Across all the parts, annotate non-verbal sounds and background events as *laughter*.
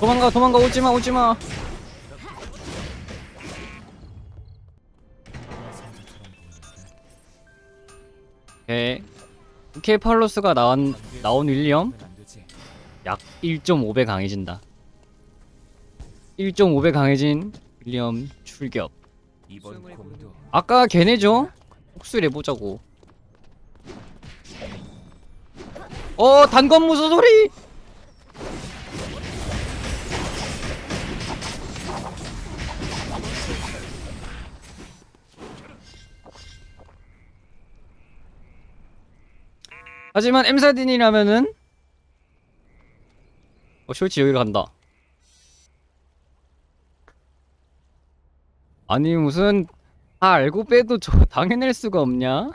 도망가 도망가 오지마 오지마. 오케이. 오케이 팔로스가 나온 나온 윌리엄? 약 1.5배 강해진다. 1.5배 강해진 윌리엄 출격. 아까 걔네죠? 복수를 해보자고. 어 단검 무소 소리 하지만 엠사딘이라면은 어 쇼치 여기로 간다 아니 무슨 다 알고 빼도 저 *laughs* 당해낼 수가 없냐?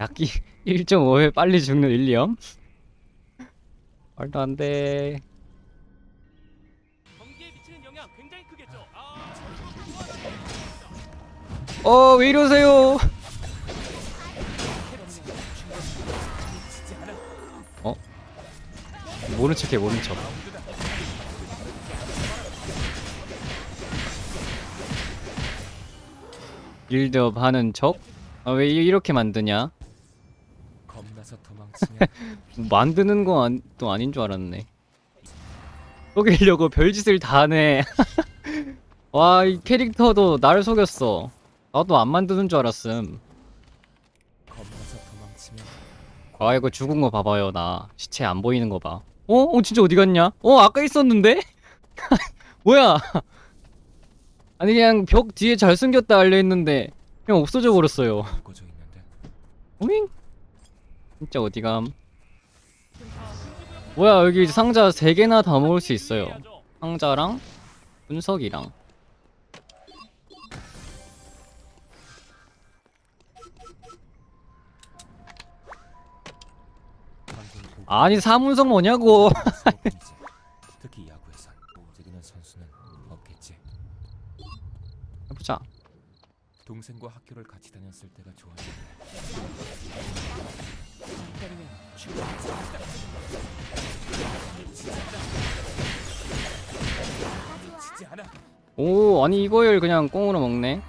약기 *laughs* 1.5회 빨리 죽는 윌리엄? 말도 안 돼. 어, 왜 이러세요? 모른 척해, 모른 척. 빌드업 하는 척? 아, 왜 이- 이렇게 만드냐? 겁나서 *laughs* 만드는 거또 아닌 줄 알았네. 속이려고 별짓을 다 하네. *laughs* 와, 이 캐릭터도 나를 속였어. 나도 안 만드는 줄 알았음. 겁나서 도망치면 아, 이거 죽은 거 봐봐요, 나. 시체 안 보이는 거 봐. 어? 어, 진짜 어디 갔냐? 어, 아까 있었는데? *laughs* 뭐야? 아니, 그냥 벽 뒤에 잘 숨겼다 알려있는데, 그냥 없어져 버렸어요. 있는데 오잉? 진짜 어디감? 뭐야, 여기 상자 3개나 다 모을 수 있어요. 상자랑 분석이랑 아니 사문석 뭐냐고. *laughs* 특히 야구에선 움직이는 선수는 없겠지. 해보자. 동생과 학교를 같이 다녔을 때가 좋았는데. 오 아니 이거를 그냥 꽁으로 먹네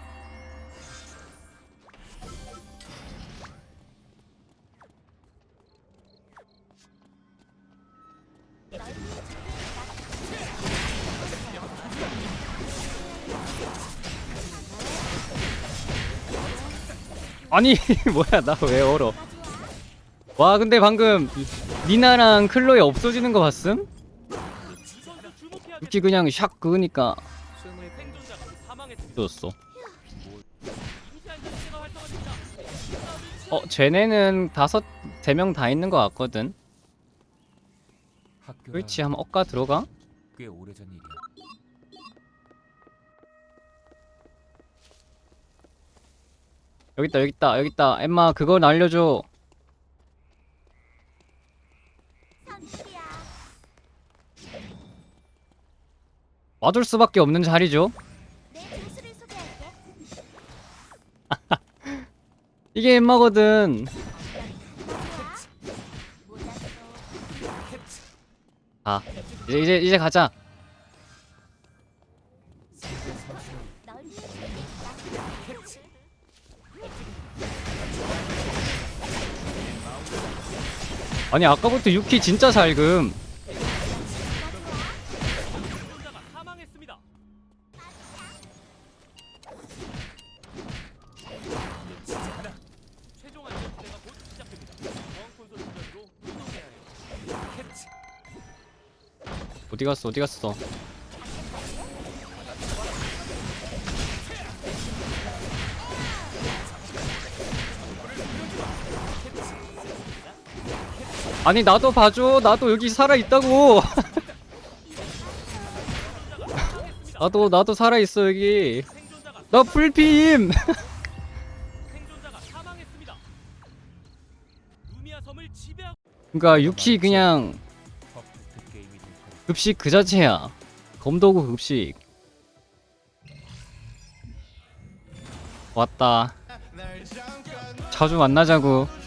아니 *laughs* 뭐야 나 왜 얼어 와 근데 방금 니나랑 클로이 없어지는 거 봤음? 육지 그냥 샥 그으니까. 줬어. 어, 쟤네는 다섯, 세 명 다 있는 것 같거든. 그렇지, 한번 엇가 들어가? 꽤 오래전 일이야 여기 있다, 여기 있다, 여기 있다. 엠마, 그거 날려줘. 와줄 수밖에 없는 자리죠. *laughs* 이게 엠마거든. 아, 이제, 이제, 이제 가자. 아니, 아까부터 유키 진짜 살금. 생존자가 사망했습 아니, 나도 봐줘. 나도 여기 살아있다고. *laughs* 나도, 나도 살아있어, 여기. 나 지배하고 그니까, 유키 그냥 급식 그 자체야. 검도구 급식. 왔다. 자주 만나자고.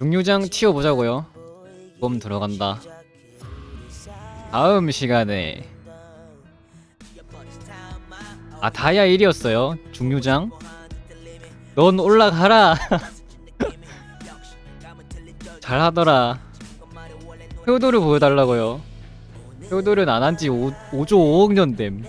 육류장 튀어보자고요. 봄 들어간다. 다음 시간에. 아 다이아 1이었어요. 중류장? 넌 올라가라. *laughs* 잘하더라. 효도를 보여달라고요. 효도는 안 한지 5조 5억 년 됨.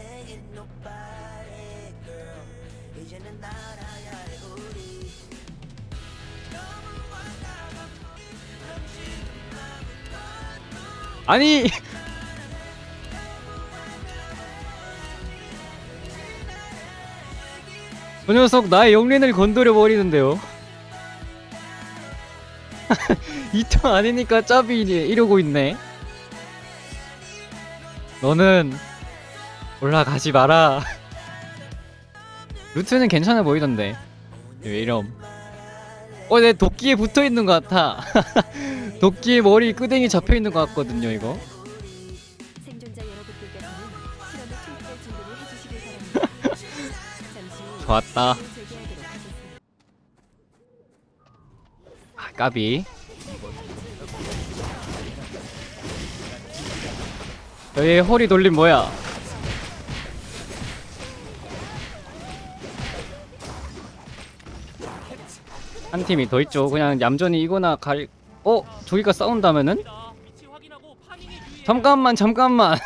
아니 저 녀석 나의 영린을 건드려 버리는데요. *laughs* 이턴 아니니까 짭이 이러고 있네. 너는 올라가지 마라. *laughs* 루트는 괜찮아 보이던데. 왜 이럼? 어, 내 도끼에 붙어 있는 것 같아. *laughs* 도끼에 머리 끄댕이 잡혀 있는 것 같거든요, 이거. 생존자 여러분들께서는 실험에 출입할 준비를 해주시길 바랍니다. 잠시 *laughs* 좋았다. 재개하도록 하겠습니다. 아, 까비. 저희 허리 돌림 뭐야? 한 팀이 더 있죠. 그냥 얌전히 이거나 갈. 어, 저기가 싸운다면은? 잠깐만, 잠깐만.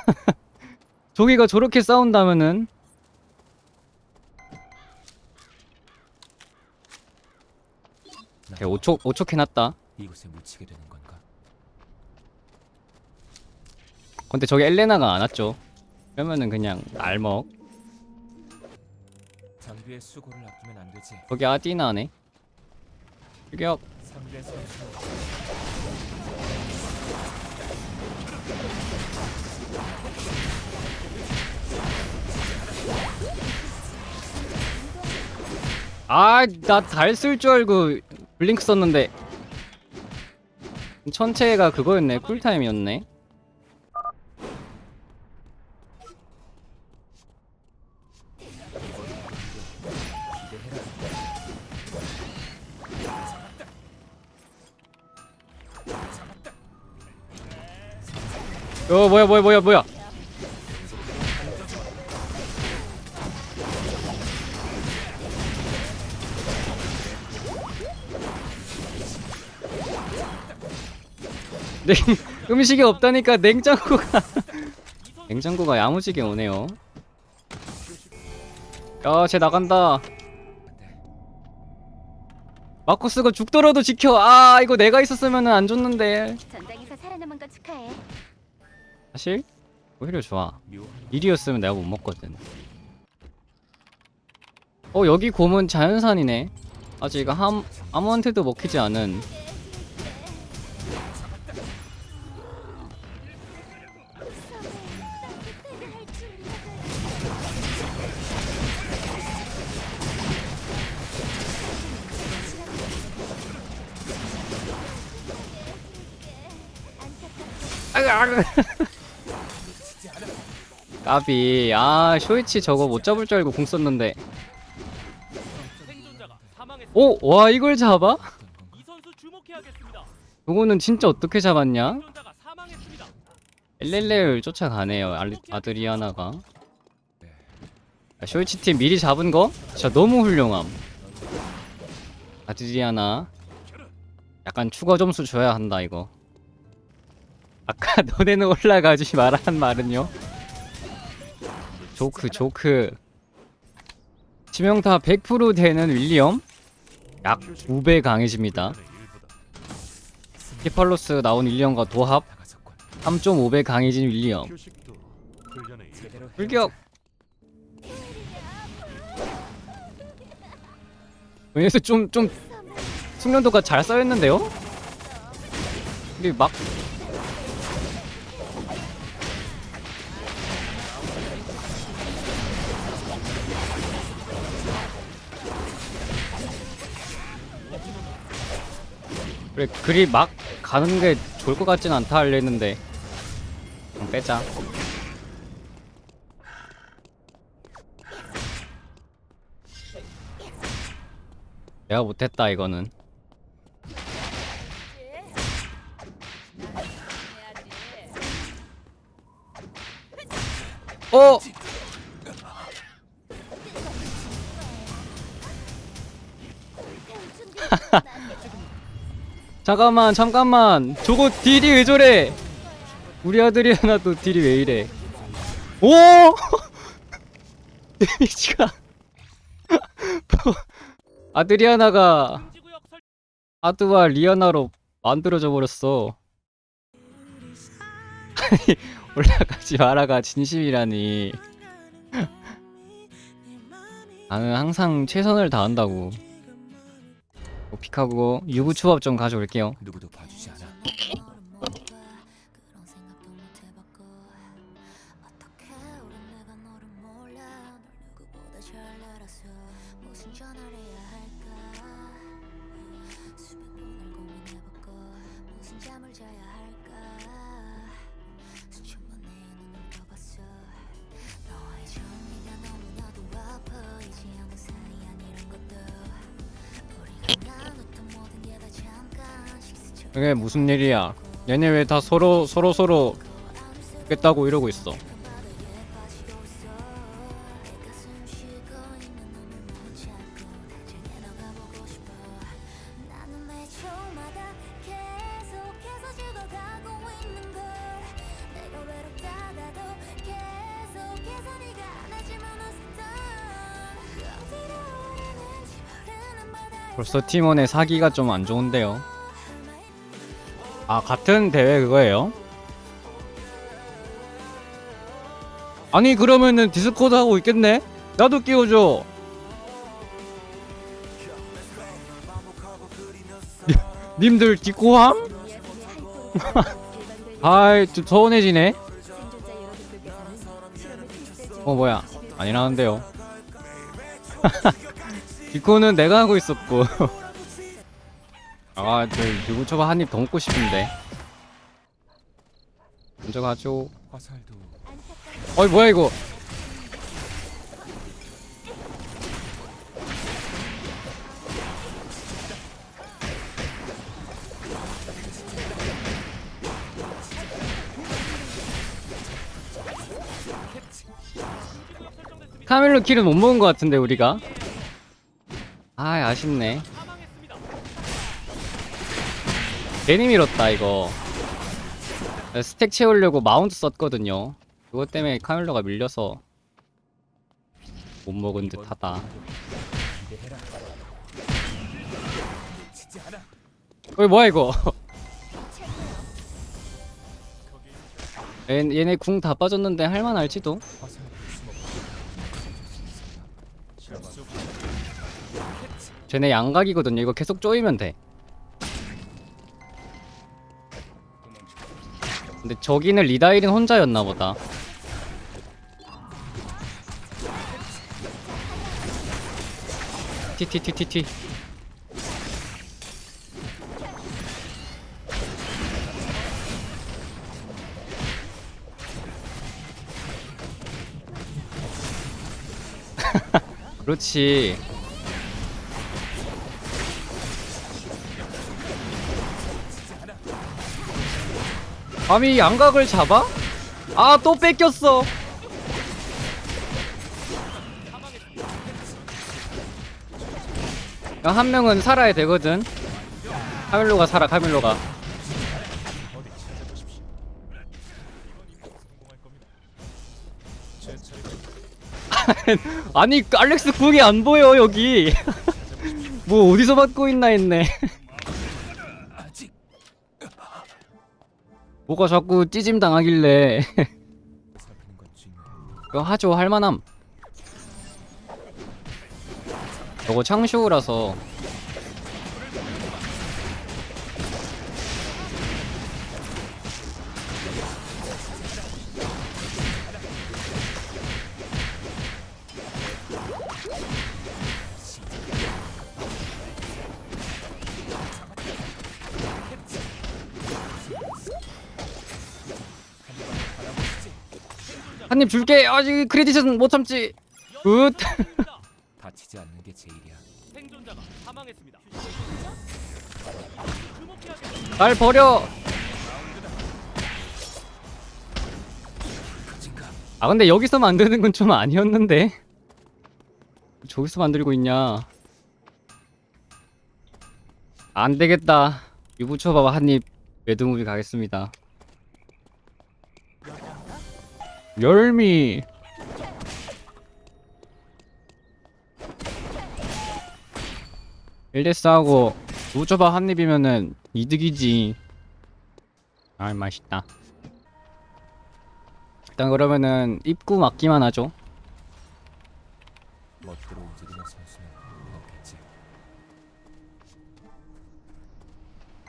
*laughs* 저기가 저렇게 싸운다면은? 오케이, 5초, 5초 해놨다. 이곳에 묻히게 되는 건가? 근데 저기 엘레나가 안 왔죠. 그러면은 그냥 알먹. 장비의 수고를 아끼면 안 되지. 거기 아디나네. 유격. 상대 선수 아, 나 달 쓸 줄 알고 블링크 썼는데. 천체가 그거였네. 쿨타임이었네. 어, 뭐야, 뭐야, 뭐야, 뭐야. 냉 *laughs* 음식이 없다니까 냉장고가 *laughs* 냉장고가 야무지게 오네요. 야, 쟤 나간다. 마코스가 죽더라도 지켜. 아, 이거 내가 있었으면은 안 줬는데. 전장에서 살아남은 거 축하해. 사실 오히려 좋아. 일이었으면 내가 못 먹거든. 어, 여기 곰은 자연산이네. 아직 함 아무한테도 먹히지 않은 *laughs* 까비. 아, 쇼이치 저거 못 잡을 줄 알고 공 썼는데. 오, 와 이걸 잡아? 어떤 건가? 이 선수 주목해야겠습니다. 저거는 진짜 어떻게 잡았냐? 엘렐레를 쫓아가네요. 알리, 아드리아나가. 네. 아, 쇼이치 팀 미리 잡은 거? 진짜 너무 훌륭함. 아드리아나. 약간 추가 점수 줘야 한다 이거. 아까 *laughs* 너네는 올라가지 마라 한 말은요. 조크 조크. 치명타 100% 되는 윌리엄. 약 2배 강해집니다. 히팔로스 나온 윌리엄과 도합 다가섰군. 3.5배 강해진 윌리엄. 불격. 얘네도 좀좀 숙련도가 잘 쌓였는데요? 근데 막 그래 그리 막 가는 게 좋을 것 같진 않다 할랬는데. 그럼 빼자. 내가 못했다 이거는. 어! 잠깐만 잠깐만. 저거 딜이 왜 저래? 우리 아들이 *laughs* 하나 또 딜이 왜 이래? 오! *laughs* 데미지가. *laughs* 아드리아나가 아드와 리아나로 만들어져 버렸어. 아니 올라가지 말아가 진심이라니. 나는 항상 최선을 다한다고. 뭐 픽하고 유부초밥 좀 가져올게요 누구도 봐주지 않아. 무슨 일이야? 얘네 왜 다 서로 서로 서로 겠다고 이러고 있어? 벌써 팀원의 사기가 좀 안 좋은데요 아 같은 대회 그거예요? 아니 그러면은 디스코드 하고 있겠네? 나도 끼워줘. 니- *laughs* 님들 일반적인 아이 *laughs* 좀 서운해지네. 어 뭐야? 아니라는데요. *laughs* 디코는 내가 하고 있었고 아 저 유부초밥 한입 더 먹고 싶은데. 먼저 가죠. 화살도 어이 뭐야 이거? 카멜로 킬은 못 먹은 것 같은데 우리가? 아 아쉽네 사망했습니다. 괜히 밀었다 이거. 스택 채우려고 마운트 썼거든요. 그것 때문에 카멜로가 밀려서 못 먹은 듯 하다. 어이 뭐야 이거? 얘, 얘네 궁 다 빠졌는데 할만 할지도? 화살도 숨어. 쟤네 양각이거든요. 이거 계속 쪼이면 돼 근데 저기는 리다일은 혼자였나 보다. 티티티티티. *laughs* 그렇지 감히 양각을 잡아? 아 또 뺏겼어. 야, 한 명은 살아야 되거든. 카밀로가 살아 카밀로가. *laughs* 아니 알렉스 궁이 안 보여 여기. *laughs* 뭐 어디서 받고 있나 했네 *laughs* 뭐가 자꾸 찌짐 당하길래. 이거 *laughs* 하죠 할만함 저거 창쇼라서 한입 줄게. 아직 크레딧은 못 참지. 굿. 다치지 않는 게 제일이야. 생존자가 사망했습니다. 날 버려. 아 근데 여기서 만드는 건 좀 아니었는데. 저기서 만들고 있냐. 안 되겠다. 유부초밥 한입. 매드무비 가겠습니다 열미. 일대스 하고 유부초밥 한 입이면은 이득이지. 아 맛있다. 일단 그러면은 입구 막기만 하죠. 멋대로 움직이는 선수는 없겠지.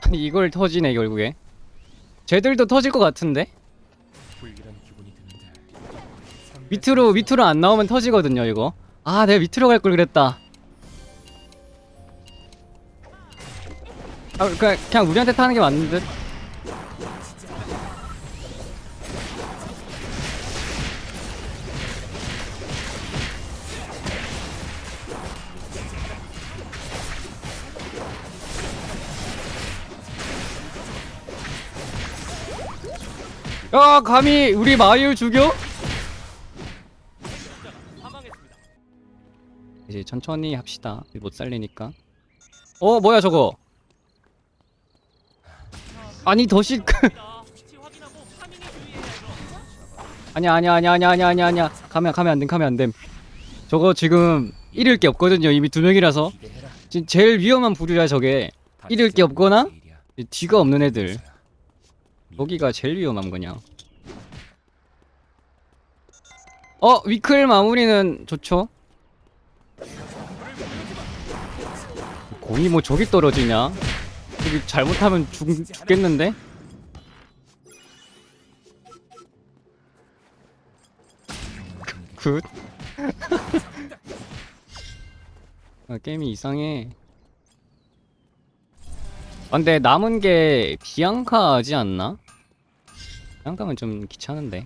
아니 이걸 터지네 결국에. 쟤들도 터질 것 같은데? 불길한 밑으로 밑으로 안 나오면 터지거든요 이거. 아 내가 밑으로 갈 걸 그랬다. 아 그냥, 그냥 우리한테 타는 게 맞는 듯? 야 감히 우리 마유 죽여? 이제 천천히 합시다. 못 살리니까. 어 뭐야 저거? 아니 파밍에 주의해야죠. *laughs* 아니야 아니야 아니야 아니야 아니야 아니야 아니야 가면 가면 안됨 가면 안됨. 저거 지금 잃을 게 없거든요. 이미 두 명이라서. 지금 제일 위험한 부류야 저게. 잃을 게 없거나? 뒤가 없는 애들. 여기가 제일 위험함 그냥. 어 위클 마무리는 좋죠. 공이 뭐 저기 떨어지냐? 여기 잘못하면 죽, 죽겠는데? 굿. *laughs* 아, 게임이 이상해. 아, 근데 남은 게 비앙카지 않나? 비앙카면 좀 귀찮은데.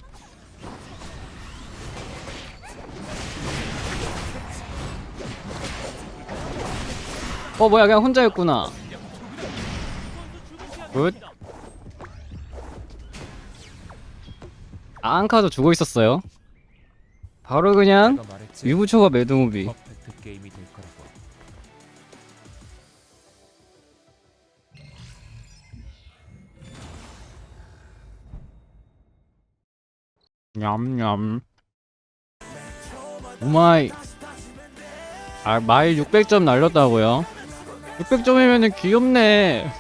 어 뭐야 그냥 혼자였구나. 굿. 아, 앙카도 죽어 있었어요. 바로 그냥. 유부초가 매드무비. 냠냠. 오마이. 아, 마일 600점 날렸다고요? 600점이면은 귀엽네.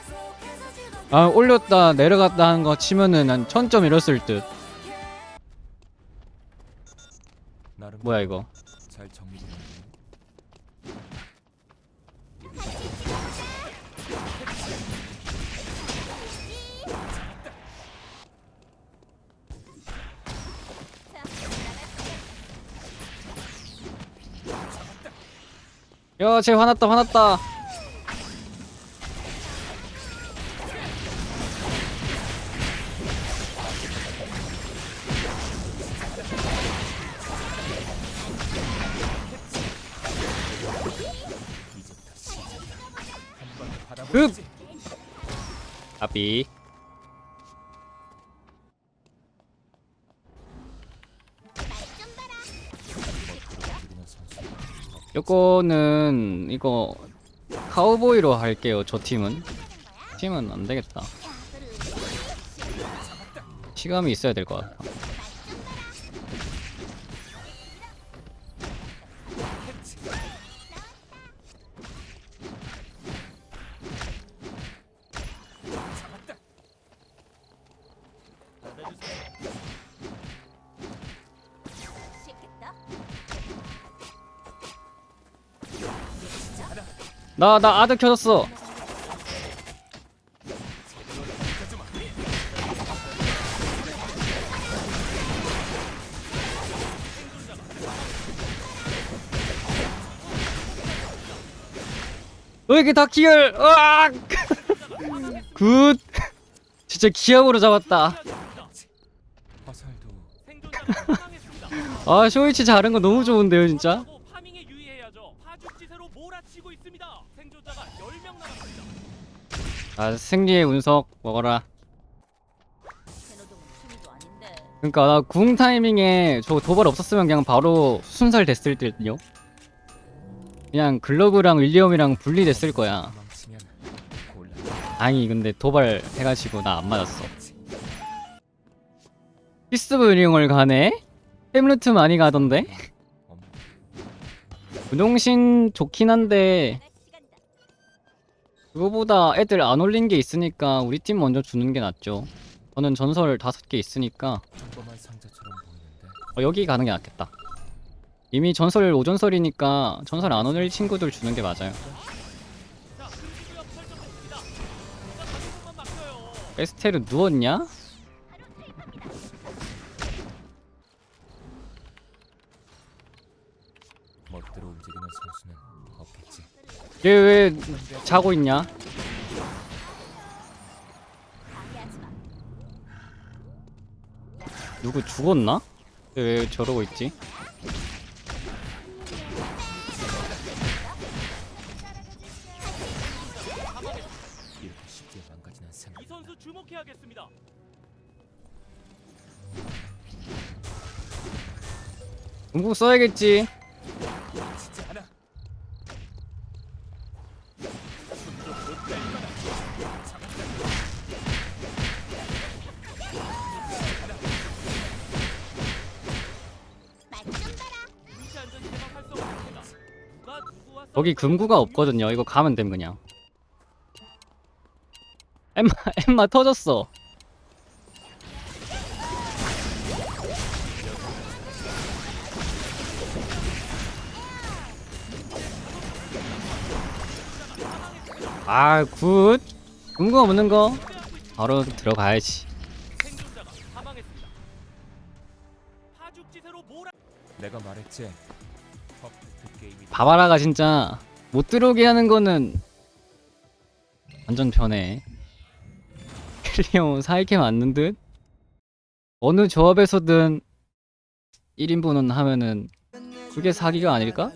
아, 올렸다, 내려갔다 하는 거 치면은 한 1000점 이랬을 듯. 뭐야, 이거? 잘 야, 쟤 화났다, 화났다. 받아보지. 아비. 요거는 이거 카우보이로 할게요. 저 팀은. 팀은 안 되겠다. 시감이 있어야 될 것 같아. 나, 나 아드 켜졌어. 왜 이렇게 다 기열, 으악! *laughs* 굿! 진짜 기합으로 잡았다. *laughs* 아, 쇼이치 잘한 거 너무 좋은데요, 진짜? 아, 승리의 운석 먹어라. 그러니까 나 궁 타이밍에 저 도발 없었으면 그냥 바로 순살 됐을 듯요. 그냥 글러브랑 윌리엄이랑 분리됐을 거야. 다행히 근데 도발 해가지고 나 안 맞았어. 피스브 유령을 가네? 햄루트 많이 가던데? 엄 분홍신 좋긴 한데. 그거보다 애들 안 올린 게 있으니까 우리 팀 먼저 주는 게 낫죠. 저는 전설 다섯 개 있으니까 평범한 상자처럼 보이는데 어, 여기 가는 게 낫겠다. 이미 전설 5전설이니까 전설 안 올릴 친구들 주는 게 맞아요. 맡겨요. 에스테르 누웠냐? 멋대로 움직이는 선수는 없겠지. 얘 왜 자고 있냐? 누구 죽었나? 얘왜 저러고 있지? 이렇게 쉽게 망가지는 생각. 이 선수 주목해야겠습니다. 공국 써야겠지. 거기 금구가 없거든요. 이거 가면 됨 그냥. 엠마 *laughs* 엠마 터졌어. 아 굿. 금구 없는 거 바로 들어가야지. 내가 말했지. 바바라가 진짜 못 들어오게 하는 거는 완전 편해. 클리오 사이케 맞는 듯? 어느 조합에서든 1인분은 하면은 그게 사기가 아닐까?